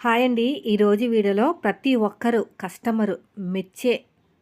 Hi అండి. ఈరోజు వీడియోలో ప్రతి ఒక్కరు కస్టమరు మెచ్చే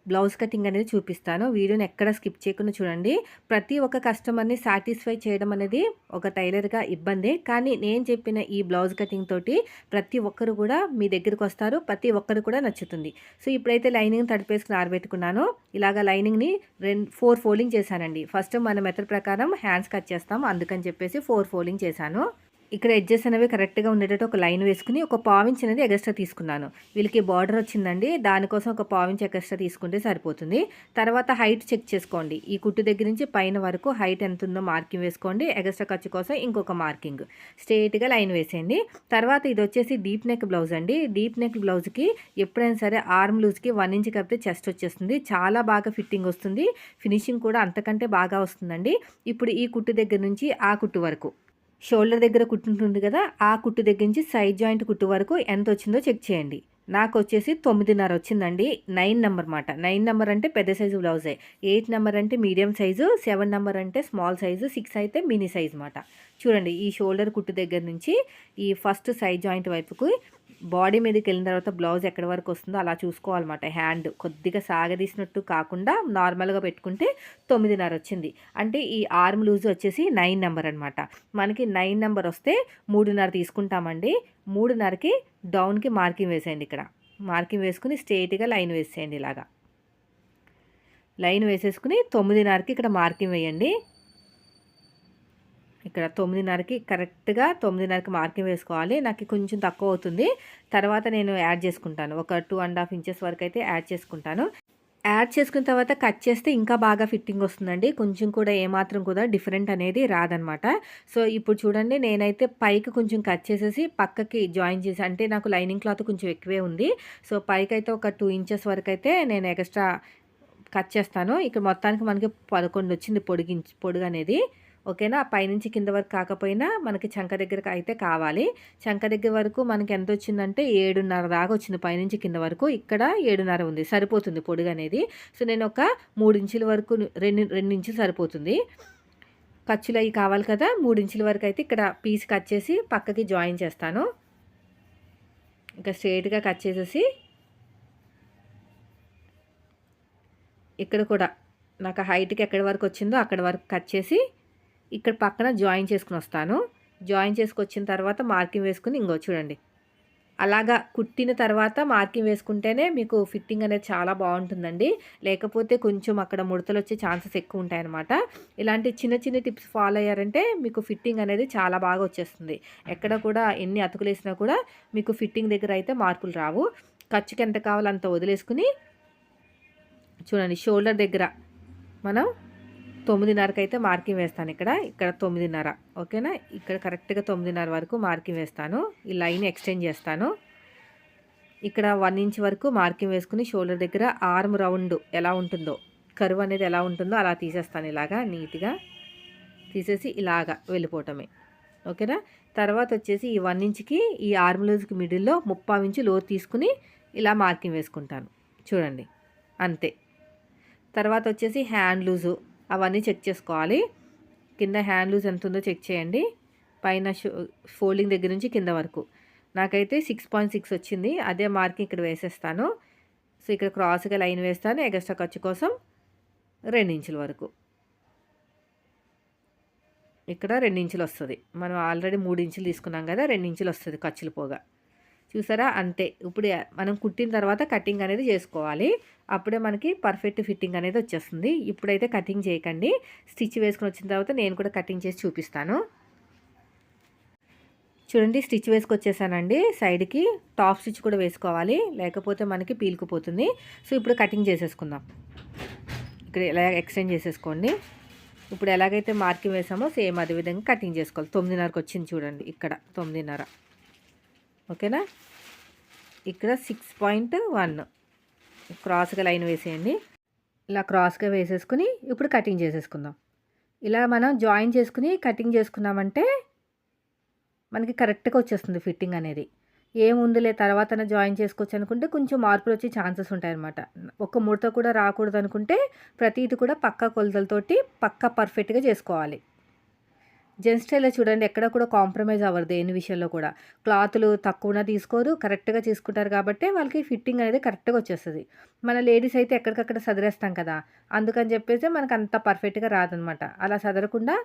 బ్లౌజ్ కటింగ్ అనేది చూపిస్తాను. వీడియోని ఎక్కడ స్కిప్ చేయకుండా చూడండి. ప్రతి ఒక్క కస్టమర్ని సాటిస్ఫై చేయడం అనేది ఒక టైలర్గా ఇబ్బందే. కానీ నేను చెప్పిన ఈ బ్లౌజ్ కటింగ్ తోటి ప్రతి ఒక్కరు కూడా మీ దగ్గరికి వస్తారు. ప్రతి ఒక్కరు కూడా నచ్చుతుంది. సో ఇప్పుడైతే లైనింగ్ తడిపేసుకుని ఆరబెట్టుకున్నాను. ఇలాగ లైనింగ్ని రెండు ఫోర్ ఫోల్డింగ్ చేశానండి. ఫస్ట్ మన మెథడ్ ప్రకారం హ్యాండ్స్ కట్ చేస్తాం. అందుకని చెప్పేసి ఫోర్ ఫోల్డింగ్ చేశాను. ఇక్కడ ఎడ్జెస్ అనేవి కరెక్ట్గా ఉండేటట్టు ఒక లైన్ వేసుకుని ఒక పావించ్ అనేది ఎగస్ట్రా తీసుకున్నాను. వీళ్ళకి బార్డర్ వచ్చిందండి. దానికోసం ఒక పావించ్ ఎగస్ట్రా తీసుకుంటే సరిపోతుంది. తర్వాత హైట్ చెక్ చేసుకోండి. ఈ కుట్టు దగ్గర నుంచి పైన వరకు హైట్ ఎంత ఉందో మార్కింగ్ వేసుకోండి. ఎగస్ట్రా ఖర్చు కోసం ఇంకొక మార్కింగ్ స్ట్రేట్గా లైన్ వేసేయండి. తర్వాత ఇది వచ్చేసి డీప్ నెక్ బ్లౌజ్ అండి. డీప్ నెక్ బ్లౌజ్కి ఎప్పుడైనా సరే ఆర్మ్ లూజ్కి వన్ ఇంచ్ కప్పితే చెస్ట్ వచ్చేస్తుంది. చాలా బాగా ఫిట్టింగ్ వస్తుంది. ఫినిషింగ్ కూడా అంతకంటే బాగా వస్తుందండి. ఇప్పుడు ఈ కుట్టు దగ్గర నుంచి ఆ కుట్టు వరకు. షోల్డర్ దగ్గర కుట్టుంటుంది కదా ఆ కుట్టు దగ్గర నుంచి సైడ్ జాయింట్ కుట్టు వరకు ఎంత వచ్చిందో చెక్ చేయండి. నాకు వచ్చేసి తొమ్మిదిన్నర వచ్చిందండి నైన్ నెంబర్ మాట. నైన్ నెంబర్ అంటే పెద్ద సైజు బ్లౌజే. ఎయిట్ నెంబర్ అంటే మీడియం సైజు సెవెన్ నెంబర్ అంటే స్మాల్ సైజు సిక్స్ అయితే మినీ సైజ్ మాట. చూడండి ఈ షోల్డర్ కుట్టు దగ్గర నుంచి ఈ ఫస్ట్ సైడ్ జాయింట్ వైపుకి బాడీ మీదకి వెళ్ళిన తర్వాత బ్లౌజ్ ఎక్కడి వరకు వస్తుందో అలా చూసుకోవాలన్నమాట. హ్యాండ్ కొద్దిగా సాగదీసినట్టు కాకుండా నార్మల్గా పెట్టుకుంటే తొమ్మిదిన్నర వచ్చింది. అంటే ఈ ఆర్మ్ లూజ్ వచ్చేసి నైన్ నెంబర్ అనమాట మనకి నైన్ నెంబర్ వస్తే మూడున్నర తీసుకుంటామండి. మూడున్నరకి డౌన్కి మార్కింగ్ వేసేయండి ఇక్కడ. మార్కింగ్ వేసుకుని స్ట్రేట్గా లైన్ వేసేయండి ఇలాగా. లైన్ వేసేసుకుని తొమ్మిదిన్నరకి ఇక్కడ మార్కింగ్ వేయండి. ఇక్కడ తొమ్మిదిన్నరకి కరెక్ట్గా తొమ్మిదిన్నరకి మార్కింగ్ వేసుకోవాలి. నాకు కొంచెం తక్కువ అవుతుంది. తర్వాత నేను యాడ్ చేసుకుంటాను. ఒక టూ అండ్ హాఫ్ ఇంచెస్ వరకు అయితే యాడ్ చేసుకుంటాను. యాడ్ చేసుకున్న తర్వాత కట్ చేస్తే ఇంకా బాగా ఫిట్టింగ్ వస్తుందండి. కొంచెం కూడా ఏమాత్రం కూడా డిఫరెంట్ అనేది రాదనమాట. సో ఇప్పుడు చూడండి నేనైతే పైకి కొంచెం కట్ చేసేసి పక్కకి జాయిన్ చేసి అంటే నాకు లైనింగ్ క్లాత్ కొంచెం ఎక్కువే ఉంది. సో పైకి అయితే ఒక టూ ఇంచెస్ వరకు అయితే నేను ఎక్స్ట్రా కట్ చేస్తాను. ఇక్కడ మొత్తానికి మనకి పదకొండు వచ్చింది పొడిగించి పొడుగు అనేది ఓకేనా? పైనుంచి కింద వరకు కాకపోయినా మనకి చంక దగ్గరకు అయితే కావాలి. చంక దగ్గర వరకు మనకి ఎంత వచ్చిందంటే ఏడున్నర దాకా వచ్చింది. పైనుంచి కింద వరకు ఇక్కడ ఏడున్నర ఉంది. సరిపోతుంది పొడుగు అనేది. సో నేను ఒక మూడు ఇంచుల వరకు రెండు రెండు ఇంచులు సరిపోతుంది. ఖర్చులు అవి కావాలి కదా? మూడు ఇంచుల వరకు అయితే ఇక్కడ పీస్ కట్ చేసి పక్కకి జాయిన్ చేస్తాను. ఇంకా స్ట్రేట్గా కట్ చేసేసి ఇక్కడ కూడా నాకు హైట్కి ఎక్కడి వరకు వచ్చిందో అక్కడి వరకు కట్ చేసి ఇక్కడ పక్కన జాయిన్ చేసుకుని వస్తాను. జాయిన్ చేసుకొచ్చిన తర్వాత మార్కింగ్ వేసుకుని ఇంకో చూడండి. అలాగా కుట్టిన తర్వాత మార్కింగ్ వేసుకుంటేనే మీకు ఫిట్టింగ్ అనేది చాలా బాగుంటుందండి. లేకపోతే కొంచెం అక్కడ ముడతలు వచ్చే ఛాన్సెస్ ఎక్కువ ఉంటాయన్నమాట. ఇలాంటి చిన్న చిన్న టిప్స్ ఫాలో అయ్యారంటే మీకు ఫిట్టింగ్ అనేది చాలా బాగా వచ్చేస్తుంది. ఎక్కడ కూడా ఎన్ని అతుకులేసినా కూడా మీకు ఫిట్టింగ్ దగ్గర అయితే మార్పులు రావు. ఖర్చుకి ఎంత కావాలో అంత వదిలేసుకుని చూడండి షోల్డర్ దగ్గర మనం తొమ్మిదిన్నరకు అయితే మార్కింగ్ వేస్తాను ఇక్కడ. ఇక్కడ తొమ్మిదిన్నర ఓకేనా? ఇక్కడ కరెక్ట్గా తొమ్మిదిన్నర వరకు మార్కింగ్ వేస్తాను. ఈ లైన్ ఎక్స్టెండ్ చేస్తాను. ఇక్కడ వన్ ఇంచ్ వరకు మార్కింగ్ వేసుకుని షోల్డర్ దగ్గర ఆర్మ్ రౌండ్ ఎలా ఉంటుందో కరువు అనేది ఎలా ఉంటుందో అలా తీసేస్తాను ఇలాగా నీట్గా. తీసేసి ఇలాగా వెళ్ళిపోవటమే ఓకేనా? తర్వాత వచ్చేసి ఈ వన్ ఇంచ్కి ఈ ఆర్మ్ లూజ్కి మిడిల్లో ముప్పై ఇంచు లో తీసుకుని ఇలా మార్కింగ్ వేసుకుంటాను. చూడండి అంతే. తర్వాత వచ్చేసి హ్యాండ్ లూజు అవన్నీ చెక్ చేసుకోవాలి. కింద హ్యాండ్ లూజ్ ఎంత ఉందో చెక్ చేయండి. పైన ఫోల్డింగ్ దగ్గర నుంచి కింద వరకు. నాకైతే సిక్స్ పాయింట్ సిక్స్ వచ్చింది. అదే మార్కింగ్ ఇక్కడ వేసేస్తాను. సో ఇక్కడ క్రాస్గా లైన్ వేస్తాను. ఎగస్ట్రా ఖర్చు కోసం ఇంచుల వరకు. ఇక్కడ ఇంచులు వస్తుంది. మనం ఆల్రెడీ మూడు ఇంచులు తీసుకున్నాం కదా ఇంచులు వస్తుంది ఖర్చులు పోగా. చూసారా? అంతే. ఇప్పుడు మనం కుట్టిన తర్వాత కటింగ్ అనేది చేసుకోవాలి. అప్పుడే మనకి పర్ఫెక్ట్ ఫిట్టింగ్ అనేది వచ్చేస్తుంది. ఇప్పుడైతే కటింగ్ చేయకండి. స్టిచ్ వేసుకుని వచ్చిన తర్వాత నేను కూడా కటింగ్ చేసి చూపిస్తాను. చూడండి స్టిచ్ వేసుకొచ్చేసానండి. సైడ్కి టాప్ స్టిచ్ కూడా వేసుకోవాలి. లేకపోతే మనకి పీలుకుపోతుంది సో ఇప్పుడు కటింగ్ చేసేసుకుందాం. ఇక్కడ ఎలా ఎక్స్టెండ్ చేసేసుకోండి. ఇప్పుడు ఎలాగైతే మార్కింగ్ వేసామో సేమ్ అదే విధంగా కటింగ్ చేసుకోవాలి. తొమ్మిదిన్నరకు వచ్చింది చూడండి. ఇక్కడ తొమ్మిదిన్నర. ఓకేనా? ఇక్కడ సిక్స్ పాయింట్ వన్ క్రాస్గా లైన్ వేసేయండి. ఇలా క్రాస్గా వేసేసుకుని ఇప్పుడు కటింగ్ చేసేసుకుందాం. ఇలా మనం జాయిన్ చేసుకుని కటింగ్ చేసుకున్నామంటే మనకి కరెక్ట్గా వచ్చేస్తుంది ఫిట్టింగ్ అనేది. ఏముందిలే తర్వాత జాయిన్ చేసుకోవచ్చు అనుకుంటే కొంచెం మార్పులు వచ్చే ఛాన్సెస్ ఉంటాయన్నమాట. ఒక ముడత కూడా రాకూడదు అనుకుంటే ప్రతిది కూడా పక్క కొలతలతోటి పక్క పర్ఫెక్ట్గా చేసుకోవాలి. జెంట్స్ స్టైల్లో చూడండి ఎక్కడ కూడా కాంప్రమైజ్ అవ్వరు దేని విషయంలో కూడా. క్లాతులు తక్కువన తీసుకోరు కరెక్ట్గా తీసుకుంటారు కాబట్టి వాళ్ళకి ఫిట్టింగ్ అనేది కరెక్ట్గా వచ్చేస్తుంది. మన లేడీస్ అయితే ఎక్కడికక్కడ సదిరేస్తాం కదా అందుకని చెప్పేసి మనకు అంత పర్ఫెక్ట్గా రాదనమాట. అలా సదరకుండా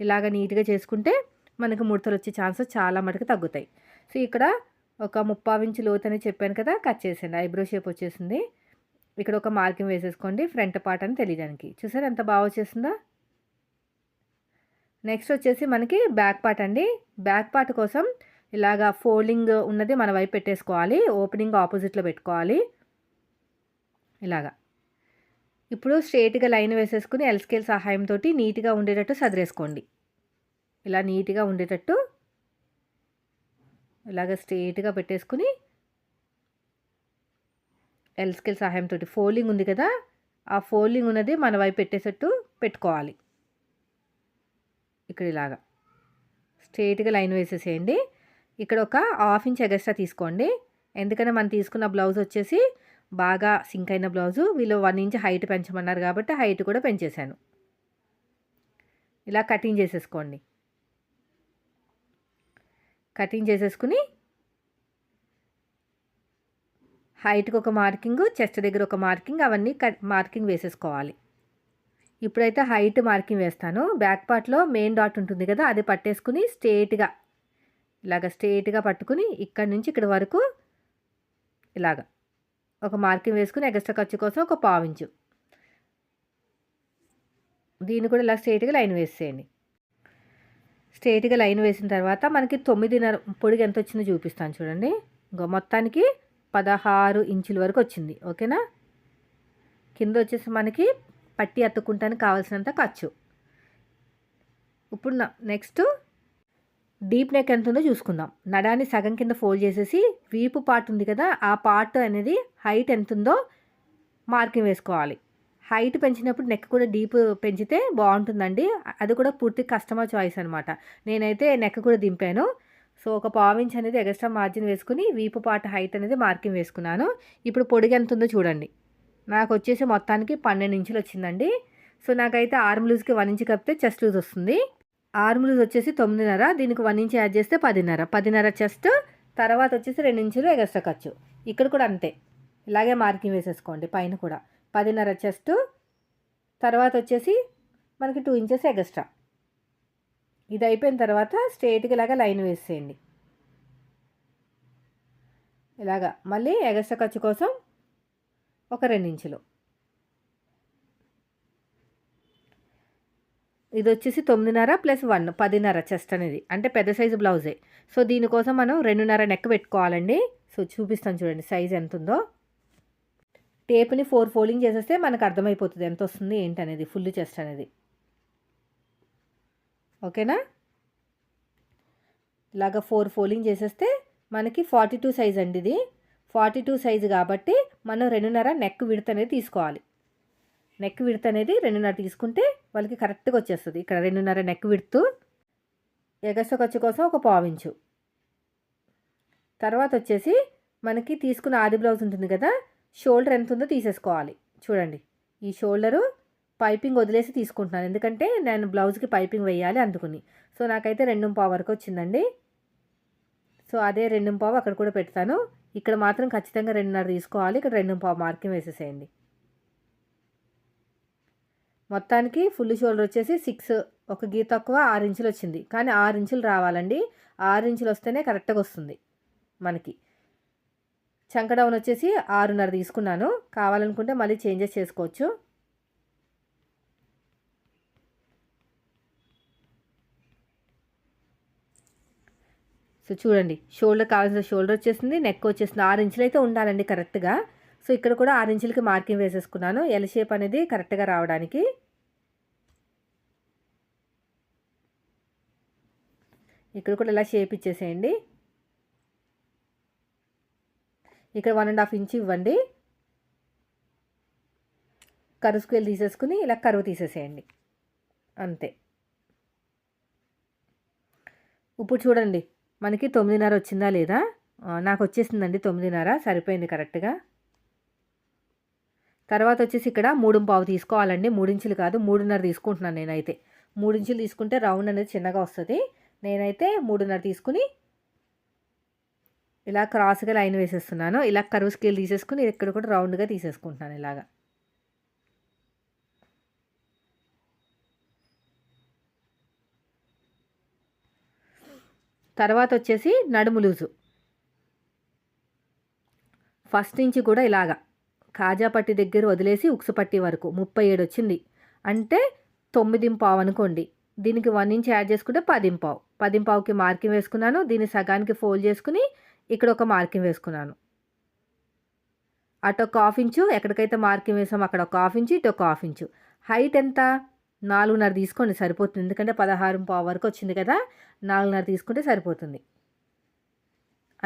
ఇలాగ నీట్గా చేసుకుంటే మనకు ముడతలు వచ్చే ఛాన్సెస్ చాలా మటుకు తగ్గుతాయి. సో ఇక్కడ ఒక ముప్పావు ఇంచు లోతు చెప్పాను కదా కట్ చేసేయండి. ఐబ్రో షేప్ వచ్చేసింది. ఇక్కడ ఒక మార్కింగ్ వేసేసుకోండి ఫ్రంట్ పార్ట్ అని తెలియడానికి. చూసారు ఎంత బాగా వచ్చేసిందా? నెక్స్ట్ వచ్చేసి మనకి బ్యాక్ పార్ట్ అండి. బ్యాక్ పార్ట్ కోసం ఇలాగా ఫోల్డింగ్ ఉన్నది మన వైపు పెట్టేసుకోవాలి. ఓపెనింగ్ ఆపోజిట్లో పెట్టుకోవాలి. ఇలాగా. ఇప్పుడు స్ట్రేట్గా లైన్ వేసేసుకుని ఎల్స్కేల్ సహాయంతో నీట్గా ఉండేటట్టు సదిరేసుకోండి. ఇలా నీట్గా ఉండేటట్టు ఇలాగ స్ట్రేట్గా పెట్టేసుకుని ఎల్స్కేల్ సహాయంతో ఫోల్డింగ్ ఉంది కదా ఆ ఫోల్డింగ్ ఉన్నది మన వైపు పెట్టేటట్టు పెట్టుకోవాలి. ఇక్కడ ఇలాగా స్ట్రేట్గా లైన్ వేసేసేయండి. ఇక్కడ ఒక హాఫ్ ఇంచ్ ఎగస్ట్రా తీసుకోండి. ఎందుకంటే మనం తీసుకున్న బ్లౌజ్ వచ్చేసి బాగా సింక్ అయిన బ్లౌజు. వీళ్ళు వన్ ఇంచ్ హైట్ పెంచమన్నారు కాబట్టి హైట్ కూడా పెంచేశాను. ఇలా కటింగ్ చేసేసుకోండి. కటింగ్ చేసేసుకుని హైట్కి ఒక మార్కింగ్ చెస్ట్ దగ్గర ఒక మార్కింగ్ అవన్నీ కట్ మార్కింగ్ వేసేసుకోవాలి. ఇప్పుడైతే హైట్ మార్కింగ్ వేస్తాను. బ్యాక్ పార్ట్లో మెయిన్ డాట్ ఉంటుంది కదా అది పట్టేసుకుని స్ట్రేట్గా ఇలాగ స్ట్రేట్గా పట్టుకుని ఇక్కడ నుంచి ఇక్కడ వరకు ఇలాగ ఒక మార్కింగ్ వేసుకుని ఎగస్ట్రా ఖర్చు కోసం ఒక పావించు దీన్ని కూడా ఇలా స్ట్రేట్గా లైన్ వేసేయండి. స్ట్రేట్గా లైన్ వేసిన తర్వాత మనకి తొమ్మిదిన్నర పొడిగి ఎంత వచ్చిందో చూపిస్తాను చూడండి. ఇంకో మొత్తానికి పదహారు ఇంచుల వరకు వచ్చింది. ఓకేనా? కింద వచ్చేసి మనకి పట్టి అత్తుకుంటానికి కావాల్సినంత ఖర్చు. ఇప్పుడు నెక్స్ట్ డీప్ నెక్ ఎంత ఉందో చూసుకుందాం. నడాన్ని సగం కింద ఫోల్డ్ చేసేసి వీపు పార్ట్ ఉంది కదా ఆ పార్ట్ అనేది హైట్ ఎంత ఉందో మార్కింగ్ వేసుకోవాలి. హైట్ పెంచినప్పుడు నెక్ కూడా డీప్ పెంచితే బాగుంటుందండి. అది కూడా పూర్తి కస్టమర్ చాయిస్ అనమాట నేనైతే నెక్ కూడా దింపాను. సో ఒక పావించ్ అనేది ఎక్స్ట్రా మార్జిన్ వేసుకుని వీపు పార్ట్ హైట్ అనేది మార్కింగ్ వేసుకున్నాను. ఇప్పుడు పొడిగి ఎంత ఉందో చూడండి. నాకు వచ్చేసి మొత్తానికి పన్నెండు ఇంచులు వచ్చిందండి సో నాకైతే ఆర్మ్ లూజ్కి వన్ ఇంచ్ కప్పితే చెస్ట్ లూజ్ వస్తుంది. ఆర్మ్ లూజ్ వచ్చేసి తొమ్మిదిన్నర దీనికి వన్ ఇంచ్ యాడ్ చేస్తే పదిన్నర. పదిన్నర చెస్ట్ తర్వాత వచ్చేసి రెండు ఇంచులు ఎగస్ట్రా ఖర్చు. ఇక్కడ కూడా అంతే. ఇలాగే మార్కింగ్ వేసేసుకోండి పైన కూడా. పదిన్నర చెస్ట్ తర్వాత వచ్చేసి మనకి టూ ఇంచెస్ ఎగస్ట్రా. ఇది అయిపోయిన తర్వాత స్ట్రేట్గా ఇలాగా లైన్ వేసేయండి. ఇలాగా. మళ్ళీ ఎగస్ట్రా ఖర్చు కోసం ఒక రెండించులు. ఇది వచ్చేసి తొమ్మిదిన్నర ప్లస్ వన్ పదిన్నర చెస్ట్ అనేది. అంటే పెద్ద సైజు బ్లౌజే. సో దీనికోసం మనం రెండున్నర నెక్ పెట్టుకోవాలండి. సో చూపిస్తాను చూడండి సైజ్ ఎంత ఉందో టేప్ని ఫోర్ ఫోల్డింగ్ చేసేస్తే మనకు అర్థమైపోతుంది ఎంత వస్తుంది ఏంటి అనేది ఫుల్ చెస్ట్ అనేది. ఓకేనా? ఇలాగ ఫోర్ ఫోల్డింగ్ చేసేస్తే మనకి ఫార్టీ టూ సైజ్ అండి ఇది. ఫార్టీ టూ సైజు కాబట్టి మనం రెండున్నర నెక్ విడత అనేది తీసుకోవాలి. నెక్ విడత అనేది రెండున్నర తీసుకుంటే వాళ్ళకి కరెక్ట్గా వచ్చేస్తుంది. ఇక్కడ రెండున్నర నెక్ విడుతూ ఎగస ఖర్చు కోసం ఒక పావించు తర్వాత వచ్చేసి మనకి తీసుకున్న ఆది బ్లౌజ్ ఉంటుంది కదా షోల్డర్ ఎంత ఉందో తీసేసుకోవాలి. చూడండి ఈ షోల్డరు పైపింగ్ వదిలేసి తీసుకుంటున్నాను. ఎందుకంటే నేను బ్లౌజ్కి పైపింగ్ వేయాలి అందుకుని. సో నాకైతే రెండు పావు వరకు వచ్చిందండి. సో అదే రెండు పావు అక్కడ కూడా పెడతాను. ఇక్కడ మాత్రం ఖచ్చితంగా రెండున్నర తీసుకోవాలి. ఇక్కడ రెండు పావు మార్కింగ్ వేసేసేయండి. మొత్తానికి ఫుల్ షోల్డర్ వచ్చేసి సిక్స్. ఒక గీ తక్కువ ఆరు ఇంచులు వచ్చింది. కానీ ఆరు ఇంచులు రావాలండి. ఆరు ఇంచులు వస్తేనే కరెక్ట్గా వస్తుంది మనకి. చంక డౌన్ వచ్చేసి ఆరున్నర తీసుకున్నాను. కావాలనుకుంటే మళ్ళీ చేంజెస్ చేసుకోవచ్చు. సో చూడండి షోల్డర్ కావాల్సిన షోల్డర్ వచ్చేసింది నెక్ వచ్చేసింది. ఆరు ఇంచులు అయితే ఉండాలండి కరెక్ట్గా సో ఇక్కడ కూడా ఆరు ఇంచులకి మార్కింగ్ వేసేసుకున్నాను. ఎల్ షేప్ అనేది కరెక్ట్గా రావడానికి. ఇక్కడ కూడా ఇలా షేప్ ఇచ్చేసేయండి. ఇక్కడ వన్ అండ్ హాఫ్ ఇంచ్ ఇవ్వండి. కరువు స్కేల్ తీసేసుకుని ఇలా కరువు తీసేసేయండి. అంతే. ఇప్పుడు చూడండి మనకి తొమ్మిదిన్నర వచ్చిందా లేదా? నాకు వచ్చేసిందండి తొమ్మిదిన్నర సరిపోయింది కరెక్ట్గా. తర్వాత వచ్చేసి ఇక్కడ మూడు పావు తీసుకోవాలండి. మూడించులు కాదు మూడున్నర తీసుకుంటున్నాను నేనైతే. మూడు ఇంచులు తీసుకుంటే రౌండ్ అనేది చిన్నగా వస్తుంది. నేనైతే మూడున్నర తీసుకుని ఇలా క్రాస్గా లైన్ వేసేస్తున్నాను. ఇలా కరువు స్కేల్ తీసేసుకుని ఇక్కడ కూడా రౌండ్గా తీసేసుకుంటున్నాను ఇలాగా. తర్వాత వచ్చేసి నడుము లూజు. ఫస్ట్ నుంచి కూడా ఇలాగా. కాజా పట్టి దగ్గర వదిలేసి ఉక్సు పట్టి వరకు ముప్పై ఏడు వచ్చింది అంటే తొమ్మిది పావు అనుకోండి దీనికి వన్ ఇంచ్ యాడ్ చేసుకుంటే పదింపావు. పదింపావుకి మార్కింగ్ వేసుకున్నాను. దీన్ని సగానికి ఫోల్డ్ చేసుకుని ఇక్కడ ఒక మార్కింగ్ వేసుకున్నాను. అటు ఒక హాఫ్ ఇంచు ఎక్కడికైతే మార్కింగ్ వేసామో అక్కడ ఒక హాఫ్ ఇంచు ఇటు ఒక హాఫ్ ఇంచు. హైట్ ఎంత? నాలుగున్నర తీసుకోండి సరిపోతుంది. ఎందుకంటే పదహారు పావు వరకు వచ్చింది కదా నాలుగున్నర తీసుకుంటే సరిపోతుంది.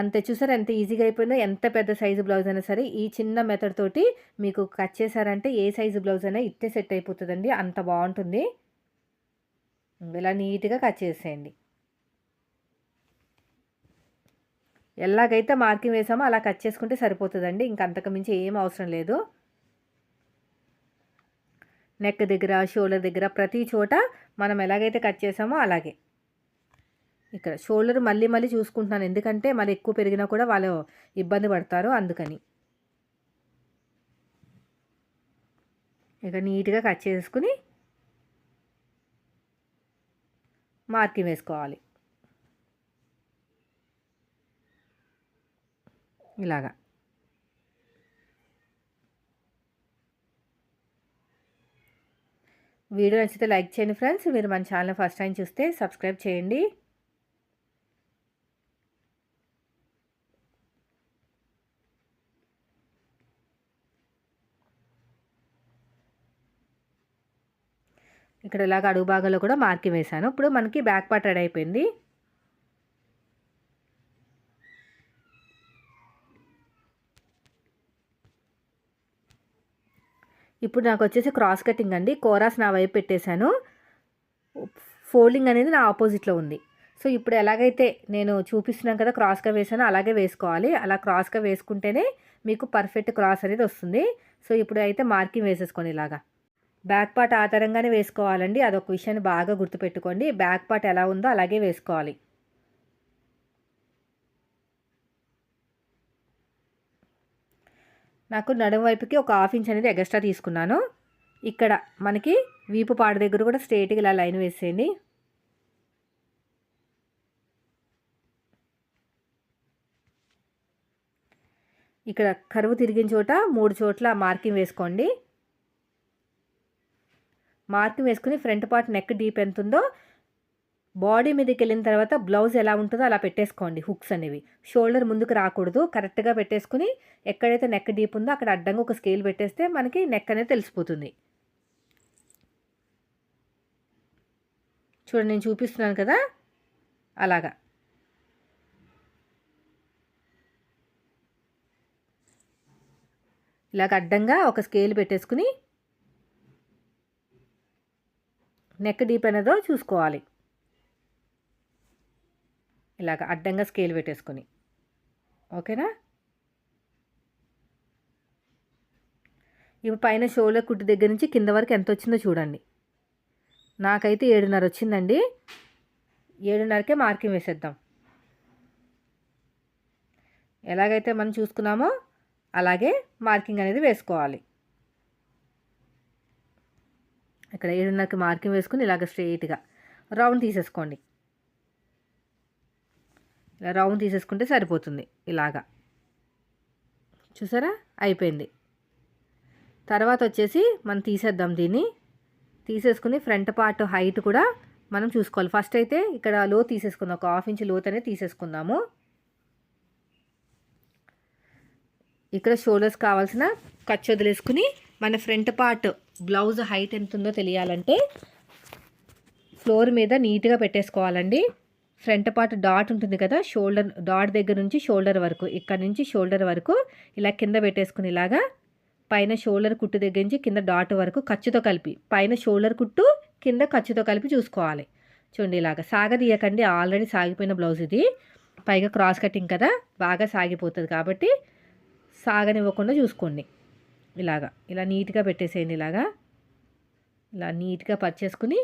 అంతే చూసారు ఎంత ఈజీగా అయిపోయిందో ఎంత పెద్ద సైజు బ్లౌజ్ అయినా సరే ఈ చిన్న మెథడ్ తోటి మీకు కట్ చేశారంటే ఏ సైజు బ్లౌజ్ అయినా ఇట్టే సెట్ అయిపోతుందండి అంత బాగుంటుంది. ఇలా నీట్గా కట్ చేసేయండి. ఎలాగైతే మార్కింగ్ వేసామో అలా కట్ చేసుకుంటే సరిపోతుందండి ఇంకంతకు అంతకుమించి ఏం అవసరం లేదు. నెక్ దగ్గర షోల్డర్ దగ్గర ప్రతి చోట మనం ఎలాగైతే కట్ చేసామో అలాగే. ఇక్కడ షోల్డర్ మళ్ళీ మళ్ళీ చూసుకుంటున్నాను. ఎందుకంటే మళ్ళీ ఎక్కువ పెరిగినా కూడా వాళ్ళు ఇబ్బంది పడతారు అందుకని. ఇక నీట్గా కట్ చేసుకుని మార్కింగ్ వేసుకోవాలి. ఇలాగా. వీడియో నచ్చితే లైక్ చేయండి ఫ్రెండ్స్. మీరు మన ఛానల్ ఫస్ట్ టైం చూస్తే సబ్స్క్రైబ్ చేయండి. ఇక్కడ ఇలాగ అడుగు భాగంలో కూడా మార్కింగ్ వేశాను. ఇప్పుడు మనకి బ్యాక్ పార్ట్ రెడీ అయిపోయింది. ఇప్పుడు నాకు వచ్చేసి క్రాస్ కటింగ్ అండి. కోరాస్ నా వైపు పెట్టేశాను. ఫోల్డింగ్ అనేది నా ఆపోజిట్లో ఉంది. సో ఇప్పుడు ఎలాగైతే నేను చూపిస్తున్నాను కదా క్రాస్గా వేసానో అలాగే వేసుకోవాలి. అలా క్రాస్గా వేసుకుంటేనే మీకు పర్ఫెక్ట్ క్రాస్ అనేది వస్తుంది. సో ఇప్పుడు అయితే మార్కింగ్ వేసేసుకోండి ఇలాగా. బ్యాక్ పార్ట్ ఆధారంగానే వేసుకోవాలండి. అదొక విషయాన్ని బాగా గుర్తుపెట్టుకోండి. బ్యాక్ పార్ట్ ఎలా ఉందో అలాగే వేసుకోవాలి. నాకు నడుము వైపుకి ఒక హాఫ్ ఇంచ్ అనేది ఎగస్ట్రా తీసుకున్నాను. ఇక్కడ మనకి వీపు పాడు దగ్గర కూడా స్ట్రేట్గా ఇలా లైన్ వేసేయండి. ఇక్కడ కరువు తిరిగిన చోట మూడు చోట్ల మార్కింగ్ వేసుకోండి. మార్కింగ్ వేసుకుని ఫ్రంట్ పార్ట్ నెక్ డీప్ ఎంత ఉందో బాడీ మీదకి వెళ్ళిన తర్వాత బ్లౌజ్ ఎలా ఉంటుందో అలా పెట్టేసుకోండి హుక్స్ అనేవి. షోల్డర్ ముందుకు రాకూడదు కరెక్ట్గా పెట్టేసుకుని ఎక్కడైతే నెక్ డీప్ ఉందో అక్కడ అడ్డంగా ఒక స్కేల్ పెట్టేస్తే మనకి నెక్ అనేది తెలిసిపోతుంది. చూడండి నేను చూపిస్తున్నాను కదా? అలాగా. ఇలాగ అడ్డంగా ఒక స్కేల్ పెట్టేసుకుని నెక్ డీప్ అనేదో చూసుకోవాలి. ఇలాగ అడ్డంగా స్కేల్ పెట్టేసుకొని. ఓకేనా? ఇప్పుడు పైన షోలో కుట్టు దగ్గర నుంచి కింద వరకు ఎంత వచ్చిందో చూడండి. నాకైతే ఏడున్నర వచ్చిందండి. ఏడున్నరకే మార్కింగ్ వేసేద్దాం. ఎలాగైతే మనం చూసుకున్నామో అలాగే మార్కింగ్ అనేది వేసుకోవాలి. ఇక్కడ ఏడున్నరకి మార్కింగ్ వేసుకుని ఇలాగ స్ట్రెయిట్గా రౌండ్ తీసేసుకోండి. ఇలా రౌండ్ తీసేసుకుంటే సరిపోతుంది ఇలాగా. చూసారా? అయిపోయింది. తర్వాత వచ్చేసి మనం తీసేద్దాం దీన్ని. తీసేసుకుని ఫ్రంట్ పార్ట్ హైట్ కూడా మనం చూసుకోవాలి. ఫస్ట్ అయితే ఇక్కడ లో తీసేసుకుందాం. ఒక హాఫ్ ఇంచ్ లోత్ అనేది తీసేసుకుందాము. ఇక్కడ షోల్డర్స్ కావాల్సిన ఖర్చు వదిలేసుకుని మన ఫ్రంట్ పార్ట్ బ్లౌజ్ హైట్ ఎంత ఉందో తెలియాలంటే ఫ్లోర్ మీద నీట్గా పెట్టేసుకోవాలండి. ఫ్రంట్ పార్ట్ డాట్ ఉంటుంది కదా షోల్డర్ డాట్ దగ్గర నుంచి షోల్డర్ వరకు ఇక్కడ నుంచి షోల్డర్ వరకు ఇలా కింద పెట్టేసుకుని ఇలాగా పైన షోల్డర్ కుట్టు దగ్గర నుంచి కింద డాట్ వరకు ఖర్చుతో కలిపి పైన షోల్డర్ కుట్టు కింద ఖర్చుతో కలిపి చూసుకోవాలి. చూడండి ఇలాగా సాగదీయకండి ఆల్రెడీ సాగిపోయిన బ్లౌజ్ ఇది. పైగా క్రాస్ కటింగ్ కదా బాగా సాగిపోతుంది కాబట్టి సాగనివ్వకుండా చూసుకోండి. ఇలాగా ఇలా నీట్గా పెట్టేసేయండి ఇలాగా. ఇలా నీట్గా పర్చేసుకుని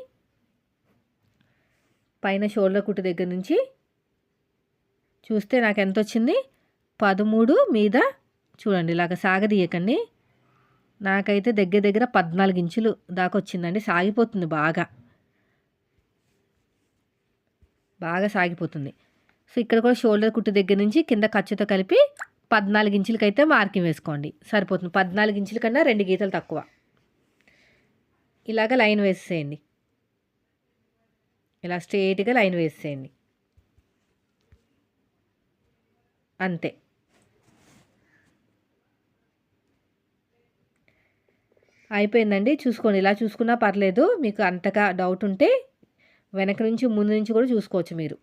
పైన షోల్డర్ కుట్టు దగ్గర నుంచి చూస్తే నాకు ఎంత వచ్చింది పదమూడు మీద చూడండి ఇలాగ సాగదీయకండి. నాకైతే దగ్గర దగ్గర పద్నాలుగు ఇంచులు దాకా వచ్చిందండి సాగిపోతుంది బాగా. బాగా సాగిపోతుంది. సో ఇక్కడ కూడా షోల్డర్ కుట్టు దగ్గర నుంచి కింద ఖర్చుతో కలిపి పద్నాలుగు ఇంచులకైతే మార్కింగ్ వేసుకోండి. సరిపోతుంది. పద్నాలుగు ఇంచుల కన్నా రెండు గీతలు తక్కువ. ఇలాగ లైన్ వేసేయండి. ఇలా స్ట్రేట్గా లైన్ వేసేయండి. అంతే. అయిపోయిందండి. చూసుకోండి. ఇలా చూసుకున్నా పర్లేదు. మీకు అంతగా డౌట్ ఉంటే వెనక నుంచి ముందు నుంచి కూడా చూసుకోవచ్చు మీరు.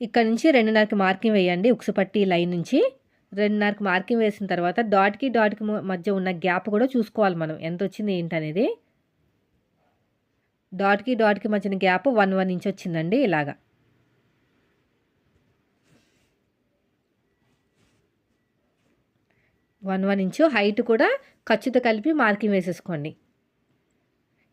ఇక్కడ నుంచి రెండున్నరకి మార్కింగ్ వేయండి. ఉక్సుపట్టి లైన్ నుంచి. రెండున్నరకు మార్కింగ్ వేసిన తర్వాత డాట్కి డాట్కి మధ్య ఉన్న గ్యాప్ కూడా చూసుకోవాలి మనం. ఎంత వచ్చింది ఏంటనేది? డాట్కి డాట్కి మధ్యన గ్యాప్ వన్ వన్ ఇంచ్ వచ్చిందండి ఇలాగా. వన్ వన్ ఇంచు హైట్ కూడా ఖర్చుతో కలిపి మార్కింగ్ వేసేసుకోండి.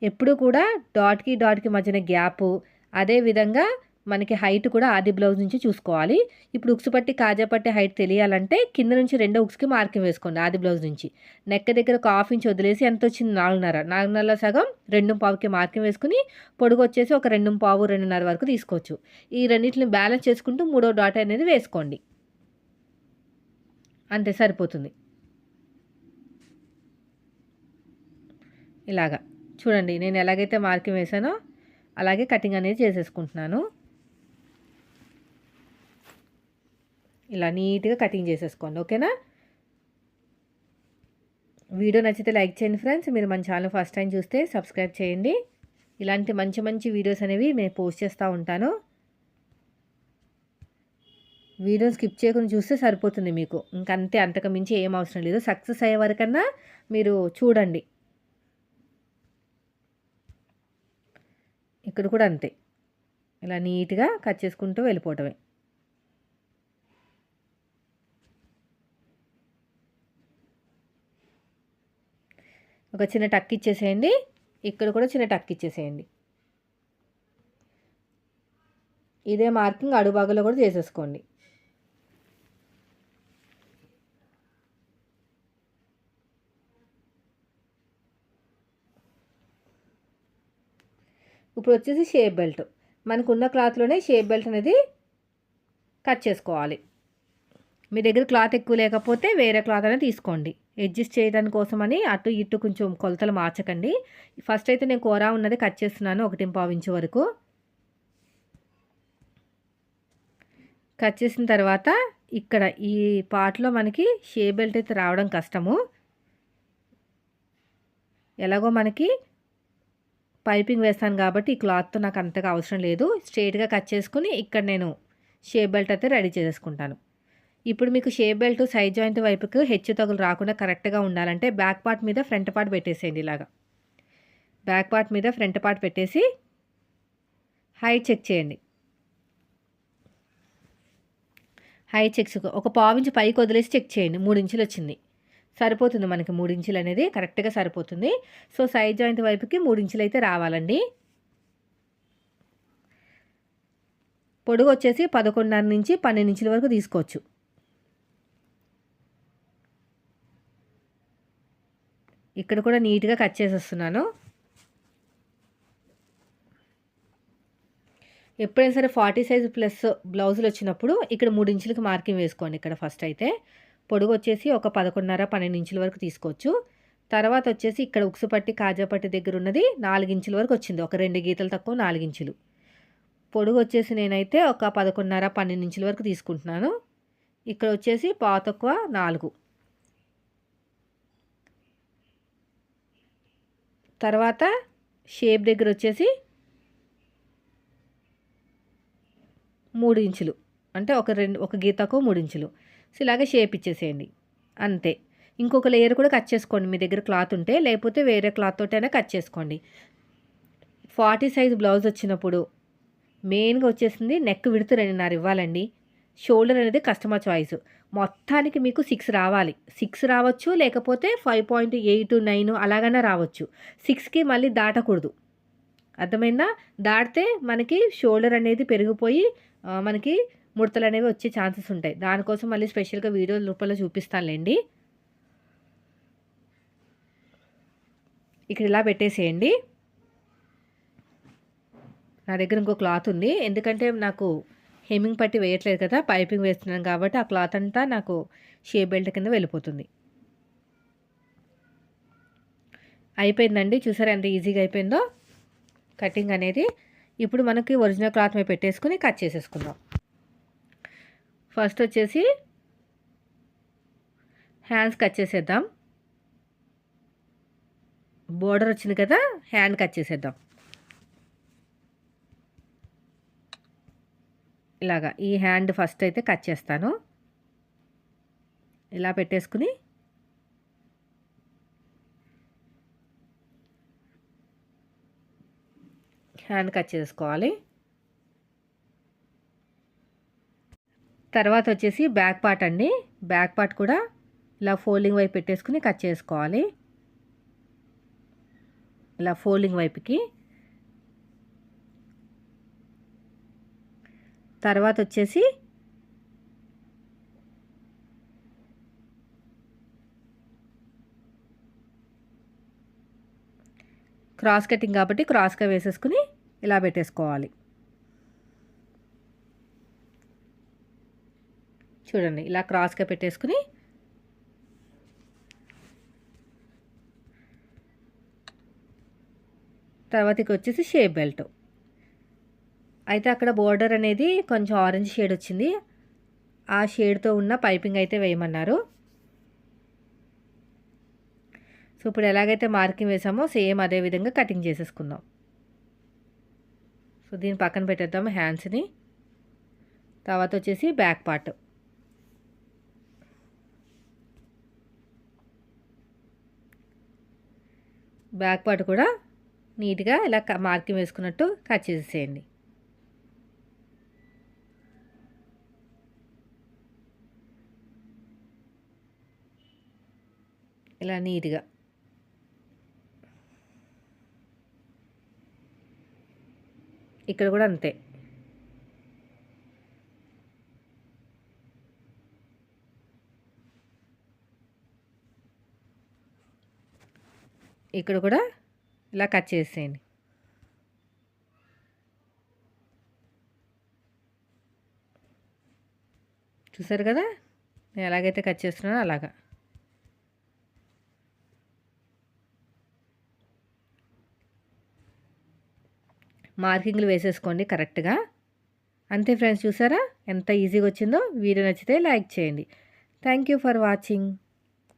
ఎప్పుడు కూడా డాట్కి డాట్కి మధ్యన గ్యాపు అదేవిధంగా మనకి హైట్ కూడా ఆది బ్లౌజ్ నుంచి చూసుకోవాలి. ఇప్పుడు ఉక్స్ పట్టి కాజా పట్టి హైట్ తెలియాలంటే కింద నుంచి రెండో ఉక్స్కి మార్కింగ్ వేసుకోండి ఆది బ్లౌజ్ నుంచి. నెక్క దగ్గర ఒక హాఫ్ ఇంచ్ వదిలేసి ఎంత వచ్చింది? నాలుగున్నర. నాలుగున్నర సగం రెండు పావుకి మార్కింగ్ వేసుకుని పొడుగు వచ్చేసి ఒక రెండు పావు రెండున్నర వరకు తీసుకోవచ్చు. ఈ రెండింటిని బ్యాలెన్స్ చేసుకుంటూ మూడో డాట్ అనేది వేసుకోండి. అంతే సరిపోతుంది. ఇలాగా. చూడండి నేను ఎలాగైతే మార్కింగ్ వేసానో అలాగే కటింగ్ అనేది చేసేసుకుంటున్నాను. ఇలా నీట్గా కటింగ్ చేసేసుకోండి ఓకేనా? వీడియో నచ్చితే లైక్ చేయండి ఫ్రెండ్స్. మీరు మన ఛానల్ ఫస్ట్ టైం చూస్తే సబ్స్క్రైబ్ చేయండి. ఇలాంటి మంచి మంచి వీడియోస్ అనేవి నేను పోస్ట్ చేస్తూ ఉంటాను. వీడియో స్కిప్ చేయకుండా చూస్తే సరిపోతుంది మీకు. ఇంకంతే అంతకు మించి ఏం అవసరం లేదు. సక్సెస్ అయ్యే వరకన్నా మీరు చూడండి. ఇక్కడ కూడా అంతే. ఇలా నీట్గా కట్ చేసుకుంటూ వెళ్ళిపోవటమే. ఒక చిన్న టక్ ఇచ్చేసేయండి. ఇక్కడ కూడా చిన్న టక్ ఇచ్చేసేయండి. ఇదే మార్కింగ్ అడుగుబాగులో కూడా చేసేసుకోండి. ఇప్పుడు వచ్చేసి షేప్ బెల్ట్. మనకున్న క్లాత్లోనే షేప్ బెల్ట్ అనేది కట్ చేసుకోవాలి. మీ దగ్గర క్లాత్ ఎక్కువ లేకపోతే వేరే క్లాత్ అనేది తీసుకోండి. అడ్జస్ట్ చేయడానికి కోసమని అటు ఇటు కొంచెం కొలతలు మార్చకండి. ఫస్ట్ అయితే నేను కూర ఉన్నది కట్ చేస్తున్నాను ఒకటి పావించే వరకు. కట్ చేసిన తర్వాత ఇక్కడ ఈ పార్ట్లో మనకి షేప్ బెల్ట్ అయితే రావడం కష్టము. ఎలాగో మనకి పైపింగ్ వేస్తాను కాబట్టి ఈ క్లాత్తో నాకు అంతగా అవసరం లేదు. స్ట్రైట్గా కట్ చేసుకుని ఇక్కడ నేను షేప్ బెల్ట్ అయితే రెడీ చేసుకుంటాను ఇప్పుడు మీకు షేప్ బెల్ట్ సైడ్ జాయింట్ వైపుకు హెచ్చు తగులు రాకుండా కరెక్ట్గా ఉండాలంటే బ్యాక్ పార్ట్ మీద ఫ్రంట్ పార్ట్ పెట్టేసేయండి ఇలాగా. బ్యాక్ పార్ట్ మీద ఫ్రంట్ పార్ట్ పెట్టేసి హైట్ చెక్ చేయండి. హైట్ చెక్స్ ఒక పావించి పైకి వదిలేసి చెక్ చేయండి. మూడు ఇంచులు వచ్చింది. సరిపోతుంది మనకి మూడు ఇంచులు అనేది కరెక్ట్గా సరిపోతుంది. సో సైడ్ జాయింట్ వైపుకి మూడు ఇంచులు అయితే రావాలండి. పొడుగు వచ్చేసి పదకొండున్నర నుంచి పన్నెండు ఇంచుల వరకు తీసుకోవచ్చు. ఇక్కడ కూడా నీట్గా కట్ చేసేస్తున్నాను. ఎప్పుడైనా సరే ఫార్టీ సైజ్ ప్లస్ బ్లౌజులు వచ్చినప్పుడు ఇక్కడ మూడు ఇంచులకి మార్కింగ్ వేసుకోండి ఇక్కడ ఫస్ట్ అయితే. పొడుగు వచ్చేసి ఒక పదకొండున్నర పన్నెండు ఇంచుల వరకు తీసుకోవచ్చు. తర్వాత వచ్చేసి ఇక్కడ ఉక్సుపట్టి కాజాపట్టి దగ్గర ఉన్నది నాలుగు ఇంచుల వరకు వచ్చింది. ఒక రెండు గీతలు తక్కువ నాలుగు ఇంచులు. పొడుగు వచ్చేసి నేనైతే ఒక పదకొండున్నర పన్నెండు ఇంచుల వరకు తీసుకుంటున్నాను. ఇక్కడ వచ్చేసి పావు తక్కువ నాలుగు. తర్వాత షేప్ దగ్గర వచ్చేసి మూడు ఇంచులు. అంటే ఒక రెండు ఒక గీతకు మూడు ఇంచులు. సో ఇలాగే షేప్ ఇచ్చేసేయండి. అంతే. ఇంకొక లేయర్ కూడా కట్ చేసుకోండి. మీ దగ్గర క్లాత్ ఉంటే లేకపోతే వేరే క్లాత్ తోటైనా కట్ చేసుకోండి. ఫార్టీ సైజ్ బ్లౌజ్ వచ్చినప్పుడు మెయిన్గా వచ్చేసింది నెక్ విడుతురని రెండున్నర ఇవ్వాలండి షోల్డర్ అనేది కస్టమర్ చాయిస్. మొత్తానికి మీకు సిక్స్ రావాలి. సిక్స్ రావచ్చు లేకపోతే ఫైవ్ పాయింట్ ఎయిట్ నైన్ అలాగైనా రావచ్చు. సిక్స్కి మళ్ళీ దాటకూడదు. అర్థమైందా? దాటితే మనకి షోల్డర్ అనేది పెరిగిపోయి మనకి ముడతలు అనేవి వచ్చే ఛాన్సెస్ ఉంటాయి. దానికోసం మళ్ళీ స్పెషల్గా వీడియో రూపంలో చూపిస్తానులేండి. ఇక్కడ ఇలా పెట్టేసేయండి. నా దగ్గర ఇంకో క్లాత్ ఉంది. ఎందుకంటే నాకు హెమ్మింగ్ పట్టి వేయట్లేదు కదా పైపింగ్ వేస్తున్నాను కాబట్టి ఆ క్లాత్ అంతా నాకు షే బెల్ట్ కింద వెళ్ళిపోతుంది. అయిపోయిందండి చూసారా ఎంత ఈజీగా అయిపోయిందో? కటింగ్ అనేది ఇప్పుడు మనకి ఒరిజినల్ క్లాత్ మీద పెట్టేసుకుని కట్ చేసేసుకుందాం. ఫస్ట్ వచ్చేసి హ్యాండ్స్ కట్ చేసేద్దాం. బోర్డర్ వచ్చింది కదా హ్యాండ్ కట్ చేసేద్దాం. ఇలాగా ఈ హ్యాండ్ ఫస్ట్ అయితే కట్ చేస్తాను. ఇలా పెట్టేసుకుని హ్యాండ్ కట్ చేసుకోవాలి. తర్వాత వచ్చేసి బ్యాక్ పార్ట్ అండి. బ్యాక్ పార్ట్ కూడా ఇలా ఫోల్డింగ్ వైపు పెట్టేసుకుని కట్ చేసుకోవాలి. ఇలా ఫోల్డింగ్ వైపుకి తర్వాత వచ్చేసి క్రాస్ కటింగ్ కాబట్టి క్రాస్గా వేసేసుకుని ఇలా పెట్టేసుకోవాలి. చూడండి ఇలా క్రాస్గా పెట్టేసుకుని తర్వాత ఇక వచ్చేసి షేప్ బెల్ట్. అయితే అక్కడ బోర్డర్ అనేది కొంచెం ఆరెంజ్ షేడ్ వచ్చింది. ఆ షేడ్తో ఉన్న పైపింగ్ అయితే వేయమన్నారు. సో ఇప్పుడు ఎలాగైతే మార్కింగ్ వేసామో సేమ్ అదే విధంగా కటింగ్ చేసేసుకుందాం. సో దీన్ని పక్కన పెట్టేద్దాం హ్యాండ్స్ని తర్వాత వచ్చేసి బ్యాక్ పార్ట్ బ్యాక్ పార్ట్ కూడా నీట్గా ఇలా మార్కింగ్ వేసుకున్నట్టు కట్ చేసేయండి ఇలా నీట్గా. ఇక్కడ కూడా అంతే. ఇక్కడ కూడా ఇలా కట్ చేసేయండి. చూసారు కదా? నేను ఎలాగైతే కట్ చేస్తున్నానో అలాగా. మార్కింగ్లు వేసేసుకోండి కరెక్ట్గా. అంతే ఫ్రెండ్స్ చూసారా? ఎంత ఈజీగా వచ్చిందో? వీడియో నచ్చితే లైక్ చేయండి. Thank you for watching.